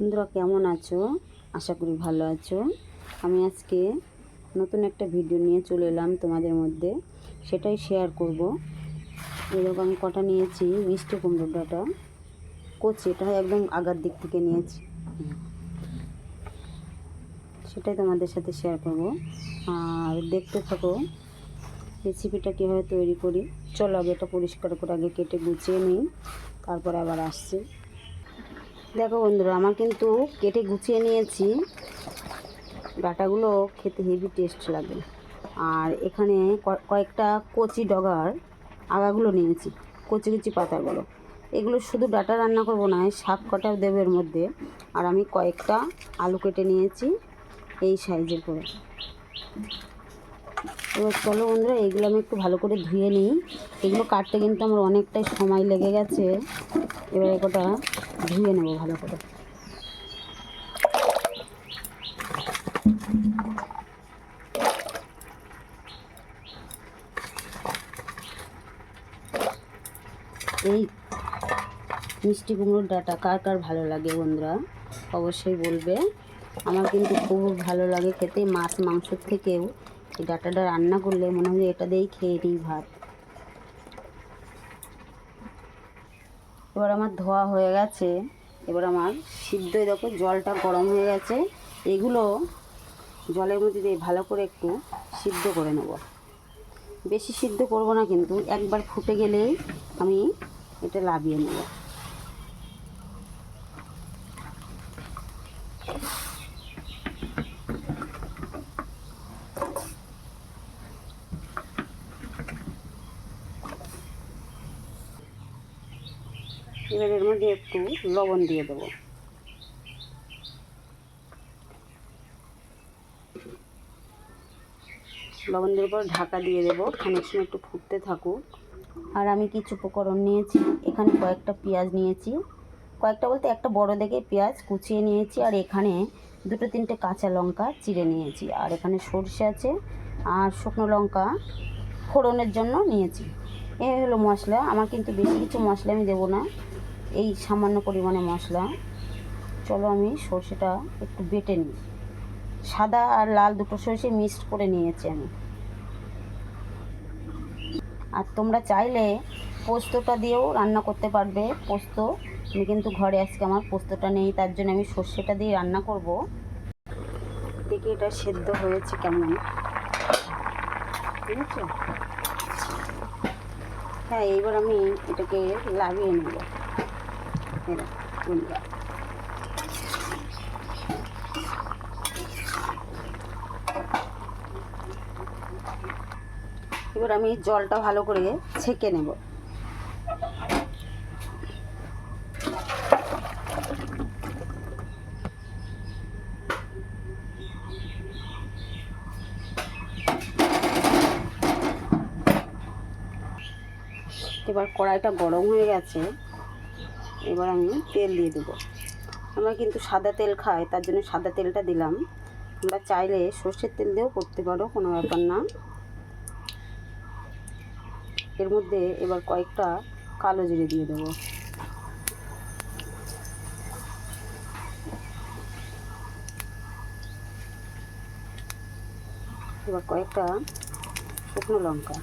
বন্ধুরা কেমন আছো? আশা করি ভালো আছো। আমি আজকে নতুন একটা ভিডিও নিয়ে চলে এলাম তোমাদের মধ্যে। সেটাই শেয়ার করব। এরকম আমি কটা নিয়েছি, মিষ্টি কুমড়োর ডাটা, কচি, এটা একদম আগার দিক থেকে নিয়েছি। সেটাই তোমাদের সাথে শেয়ার করব। আর দেখতে থাকো রেসিপিটা কীভাবে তৈরি করি। চলো আগে এটা পরিষ্কার করে আগে কেটে গুছিয়ে নিই, তারপর আবার আসছি। দেখো বন্ধুরা, আমার কিন্তু কেটে গুছিয়ে নিয়েছি। ডাটাগুলো খেতে হেভি টেস্ট লাগে। আর এখানে কয়েকটা কচি ডগার আগাগুলো নিয়েছি, কচি কচি পাতাগুলো। এগুলো শুধু ডাটা রান্না করব না শাক কটা দেবে এর মধ্যে। আর আমি কয়েকটা আলু কেটে নিয়েছি, এই সাইজের করে। এবার চলো বন্ধুরা, এগুলো আমি একটু ভালো করে ধুয়ে নিই। এগুলো কাটতে কিন্তু আমার অনেকটাই সময় লেগে গেছে। এবার একটা ধুয়ে নেব ভালো করে। এই মিষ্টি কুমড়োর ডাটা কার কার ভালো লাগে বন্ধুরা, অবশ্যই বলবে। আমার কিন্তু খুব ভালো লাগে খেতে মাছ মাংসর থেকেও। এই ডাটাটা রান্না করলে মনে হয় এটা দিয়েই খেয়ে নিই ভাত। এবার আমার ধোয়া হয়ে গেছে। এবার আমার সিদ্ধ দেখো জলটা গরম হয়ে গেছে। এগুলো জলের মধ্যে দিয়ে ভালো করে একটু সিদ্ধ করে নেব। বেশি সিদ্ধ করব না কিন্তু একবার ফুটে গেলেই আমি এটা লাভিয়ে নেব। এবার এর মধ্যে একটু লবণ দিয়ে দেবো। লবণ দেওয়ার পর ঢাকা দিয়ে দেবো। খানিক সময় একটু ফুটতে থাকুক। আর আমি কিছু উপকরণ নিয়েছি। এখানে কয়েকটা পেঁয়াজ নিয়েছি। কয়েকটা বলতে একটা বড় দেখে পেঁয়াজ কুচিয়ে নিয়েছি আর এখানে দুটো তিনটে কাঁচা লঙ্কা চিড়ে নিয়েছি। আর এখানে সর্ষে আছে আর শুকনো লঙ্কা ফোড়নের জন্য নিয়েছি। এই হলো মশলা। আমার কিন্তু বেশি কিছু মশলা আমি দেবো না। এই সামান্য পরিমাণে মশলা। চলো আমি সর্ষেটা একটু বেটে নিই। সাদা আর লাল দুটো সর্ষে মিক্সড করে নিয়েছি আমি। আর তোমরা চাইলে পোস্তটা দিয়েও রান্না করতে পারবে। পোস্ত, আমি কিন্তু ঘরে আজকে আমার পোস্তটা নেই, তার জন্য আমি সর্ষেটা দিয়ে রান্না করব। দেখি এটা সেদ্ধ হয়েছে কেমন। ঠিক আছে? হ্যাঁ এইবার আমি এটাকে লাগিয়ে নেব। এবার আমি জলটা ভালো করে ছেঁকে নেব। এবার কড়াইটা গরম হয়ে গেছে। এবার আমি তেল দিয়ে দেবো। আমরা কিন্তু সাদা তেল খাই, তার জন্য সাদা তেলটা দিলাম। তোমরা চাইলে সর্ষের তেল দিয়েও করতে পারো, কোনো ব্যাপার না। এর মধ্যে এবার কয়েকটা কালো জিরে দিয়ে দেবো। এবার কয়েকটা শুকনো লঙ্কা।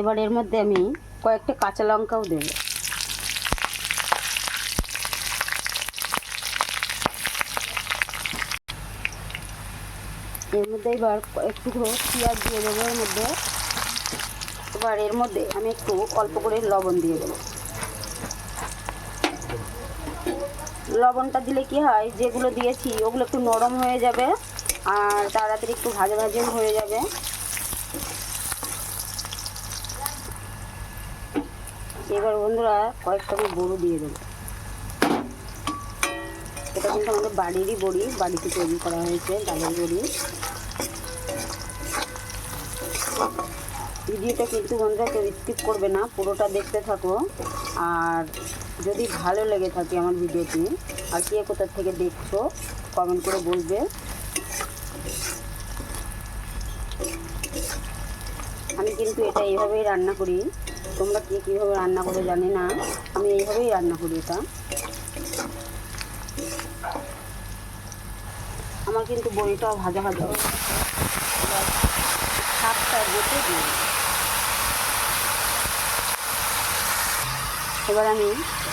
এবার এর মধ্যে আমি কয়েকটা কাঁচা লঙ্কাও দেবো। এর মধ্যে এবার একটু পেঁয়াজ দিয়ে দেবো এর মধ্যে। এবার এর মধ্যে আমি একটু অল্প করে লবণ দিয়ে দেবো। লবণটা দিলে কি হয়, যেগুলো দিয়েছি ওগুলো একটু নরম হয়ে যাবে আর তাড়াতাড়ি একটু ভাজা ভাজা হয়ে যাবে। এবার বন্ধুরা কয়েকটা আমি বড়ি দিয়ে দেবো। এটা কিন্তু আমাদের বাড়িরই বড়ি, বাড়িতে তৈরি করা হয়েছে ডালের বড়ি। ভিডিওটা কিন্তু বন্ধুরা কেউ স্কিপ করবে না, পুরোটা দেখতে থাকো। আর যদি ভালো লেগে থাকে আমার ভিডিওটি, আর কে কোথা থেকে দেখছ কমেন্ট করে বলবে। আমি কিন্তু এটা এইভাবেই রান্না করি। তোমরা কে কীভাবে রান্না করে জানি না। আমি এইভাবেই রান্না করি এটা। আমার কিন্তু বড়িটাও ভাজা ভাজা। শাকটা বেটে দিই। এবার আমি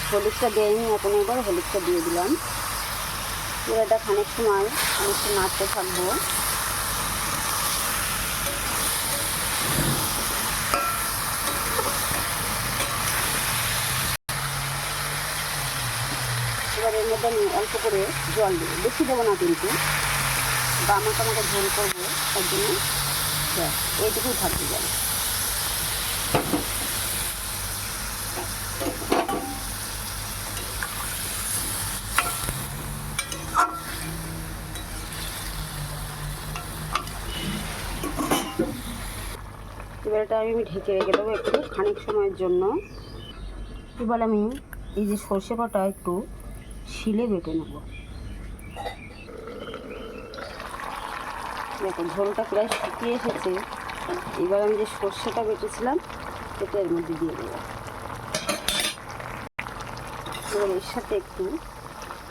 হলুদটা দিইনি এখন এবার হলুদটা দিয়ে দিলাম। এবার এটা খানিক সময় আমি একটু নাড়তে থাকব। এবার এর মধ্যে আমি অল্প করে জল দেবো বেশি দেবো না কিন্তু। গামাটা আমাকে ঝোল করব, তার জন্য এইটুকুই থাকবে জল। এবার এটা আমি ঢেকে রেখে দেবো একটু খানিক সময়ের জন্য। এবার আমি এই যে সর্ষে বাটা একটু শিলে বেটে নেব। দেখো ঝোলটা প্রায় শুকিয়ে এসেছে। এবার আমি যে সর্ষেটা বেটেছিলাম, সেটা এর মধ্যে দিয়ে দেবো। এবার এর সাথে একটু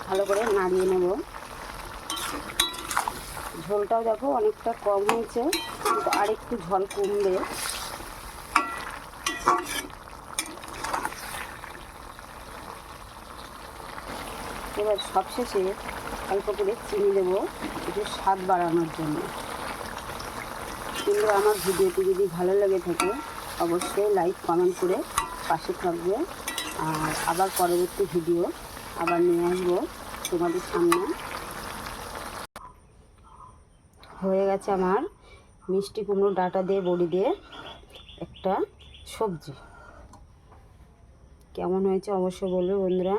ভালো করে নাড়িয়ে নেব। ঝোলটাও দেখো অনেকটা কম হয়েছে, কিন্তু আরেকটু ঝোল কমবে। এবার সবশেষে অল্প করে চিনি দেবো, একটু স্বাদ বাড়ানোর জন্য। কিন্তু আমার ভিডিওটি যদি ভালো লেগে থাকে, অবশ্যই লাইক, কমেন্ট করে পাশে থাকবে। আর আবার পরবর্তী ভিডিও আবার নিয়ে আসব তোমাদের সামনে। হয়ে গেছে আমার মিষ্টি কুমড়ো ডাটা দিয়ে, বড়ি দিয়ে একটা সবজি। কেমন হয়েছে অবশ্যই বলবে বন্ধুরা।